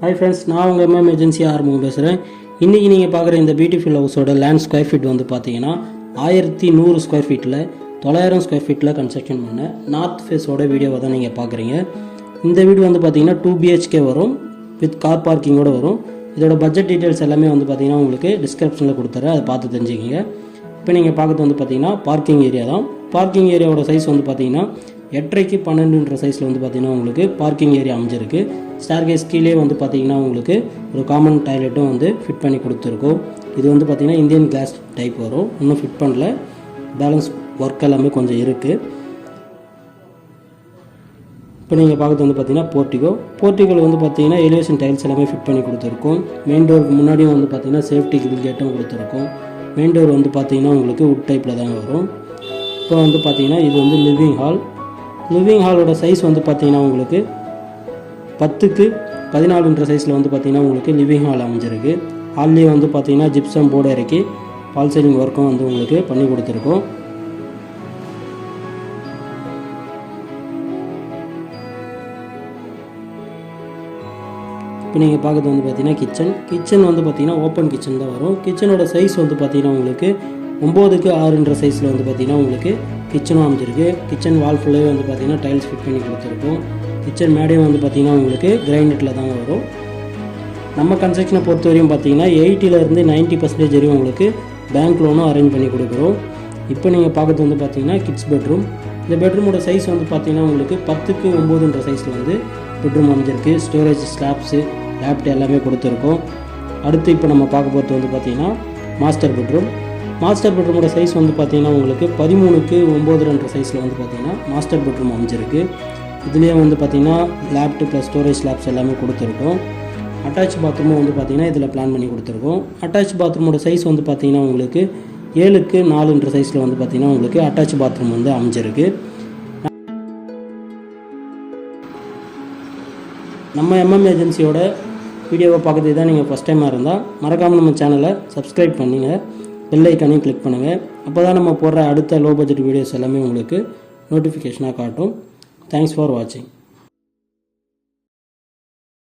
Hi friends நான் உங்கள் MM agency ஆரம்பம் பேசுகிறேன் இன்றைக்கி நீங்கள் பார்க்குற இந்த பியூட்டிஃபுல் ஹவுஸோட லேண்ட் ஸ்கொயர் ஃபீட் வந்து பார்த்தீங்கன்னா ஆயிரத்தி நூறு ஸ்கொயர் ஃபீட்டில் தொள்ளாயிரம் ஸ்கொயர் ஃபீட்டில் கன்ஸ்ட்ரக்ஷன் பண்ண நார்த் ஃபேஸோட வீடியோவை தான் நீங்கள் பார்க்குறீங்க. இந்த வீடு வந்து பார்த்தீங்கன்னா டூ பிஹெச்கே வரும் வித் கார் பார்க்கிங்கோட வரும். இதோட பட்ஜெட் டீட்டெயில்ஸ் எல்லாமே வந்து பார்த்தீங்கன்னா உங்களுக்கு டிஸ்கிரிப்ஷனில் கொடுத்துறேன். அதை பார்த்து தெரிஞ்சுக்கிங்க. இப்போ நீங்கள் பார்க்குறது வந்து பார்த்தீங்கன்னா பார்க்கிங் ஏரியா தான். பார்க்கிங் ஏரியாவோட சைஸ் வந்து பார்த்தீங்கன்னா எட்டரைக்கு பன்னெண்டுன்ற சைஸில் வந்து பார்த்தீங்கன்னா உங்களுக்கு பார்க்கிங் ஏரியா அமைஞ்சிருக்கு. ஸ்டார்கேஸ் கீழே வந்து பார்த்தீங்கன்னா உங்களுக்கு ஒரு காமன் டாய்லெட்டும் வந்து ஃபிட் பண்ணி கொடுத்துருக்கோம். இது வந்து பார்த்திங்கன்னா இந்தியன் கிளாஸ் டைப் வரும். இன்னும் ஃபிட் பண்ணல. பேலன்ஸ் ஒர்க் எல்லாமே கொஞ்சம் இருக்குது இப்போ நீங்கள் பார்க்குறது வந்து பார்த்தீங்கன்னா போர்ட்டிகோ போர்ட்டிகோவில் வந்து பார்த்தீங்கன்னா எலிவேஷன் டைல்ஸ் எல்லாமே ஃபிட் பண்ணி கொடுத்துருக்கோம். மெயின் டோருக்கு முன்னாடியும் வந்து பார்த்தீங்கன்னா சேஃப்டி கிரில் கேட்டும் கொடுத்துருக்கோம். மெயின் டோர் வந்து பார்த்தீங்கன்னா உங்களுக்கு உட் டைப்பில் தான் வரும். இப்போ வந்து பார்த்தீங்கன்னா இது வந்து லிவிங் ஹால் லிவிங் ஹாலோட சைஸ் வந்து பார்த்தீங்கன்னா உங்களுக்கு பத்துக்கு பதினாலுன்ற சைஸில் வந்து பார்த்தீங்கன்னா உங்களுக்கு லிவிங் ஹால் அமைஞ்சிருக்கு. ஹால்லேயே வந்து பார்த்தீங்கன்னா ஜிப்சம் போர்டு இறக்கி பால் சீலிங் ஒர்க்கும் வந்து உங்களுக்கு பண்ணி கொடுத்துருக்கோம். இப்போ நீங்கள் பார்க்குறது வந்து பார்த்தீங்கன்னா கிச்சன் கிச்சன் வந்து பார்த்தீங்கன்னா ஓப்பன் கிச்சன் தான் வரும். கிச்சனோட சைஸ் வந்து பார்த்தீங்கன்னா உங்களுக்கு ஒம்போதுக்கு ஆறுன்ற சைஸில் வந்து பார்த்தீங்கன்னா உங்களுக்கு கிச்சனும் அமைஞ்சிருக்கு. கிச்சன் வால் ஃபுல்லாகவே வந்து பார்த்தீங்கன்னா டைல்ஸ் ஃபிட் பண்ணி கொடுத்துருக்கோம். கிச்சன் மேடையும் வந்து பார்த்திங்கன்னா உங்களுக்கு கிரைண்டட்டில் தான் வரும். நம்ம கன்ஸ்ட்ரக்ஷனை பொறுத்த வரையும் பார்த்தீங்கன்னா எயிட்டிலேருந்து நைன்ட்டி பர்சன்டேஜ் வரையும் உங்களுக்கு பேங்க் லோனும் அரேஞ்ச் பண்ணி கொடுக்குறோம். இப்போ நீங்கள் பார்க்குறது வந்து பார்த்தீங்கன்னா கிட்ஸ் பெட்ரூம் இந்த பெட்ரூமோட சைஸ் வந்து பார்த்திங்கன்னா உங்களுக்கு பத்துக்கு ஒம்போதுன்ற சைஸில் வந்து பெட்ரூம் அமைஞ்சிருக்கு. ஸ்டோரேஜ் ஸ்லாப்ஸு லேப்டாப் எல்லாமே கொடுத்துருக்கோம். அடுத்து இப்போ நம்ம பார்க்க போகிறது வந்து பார்த்திங்கன்னா மாஸ்டர் பெட்ரூம் மாஸ்டர் பெட்ரூமோட சைஸ் வந்து பார்த்தீங்கன்னா உங்களுக்கு பதிமூணுக்கு ஒம்போதுன்ற சைஸில் வந்து பார்த்தீங்கன்னா மாஸ்டர் பெட்ரூம் அமைஞ்சிருக்கு. இதுலேயே வந்து பார்த்தீங்கன்னா லேப்டு ப்ளஸ் ஸ்டோரேஜ் லேப்ஸ் எல்லாமே கொடுத்துருக்கோம். அட்டாச் பாத்ரூமும் வந்து பார்த்தீங்கன்னா இதில் பிளான் பண்ணி கொடுத்துருக்கோம். அட்டாச் பாத்ரூமோட சைஸ் வந்து பார்த்தீங்கன்னா உங்களுக்கு ஏழுக்கு நாலுன்ற சைஸில் வந்து பார்த்தீங்கன்னா உங்களுக்கு அட்டாச் பாத்ரூம் வந்து அமைஞ்சிருக்கு. நம்ம எம்எம் ஏஜென்சியோட வீடியோவை பார்க்குறது தான் நீங்கள் ஃபஸ்ட் டைமாக இருந்தால் மறக்காமல் நம்ம சேனலை சப்ஸ்கிரைப் பண்ணிங்க. பெல் ஐக்கானையும் கிளிக் பண்ணுங்கள் அப்போ தான் நம்ம போடுற அடுத்த லோ பட்ஜெட் வீடியோஸ் எல்லாமே உங்களுக்கு நோட்டிஃபிகேஷனாக காட்டும். தேங்க்ஸ் ஃபார் வாட்சிங்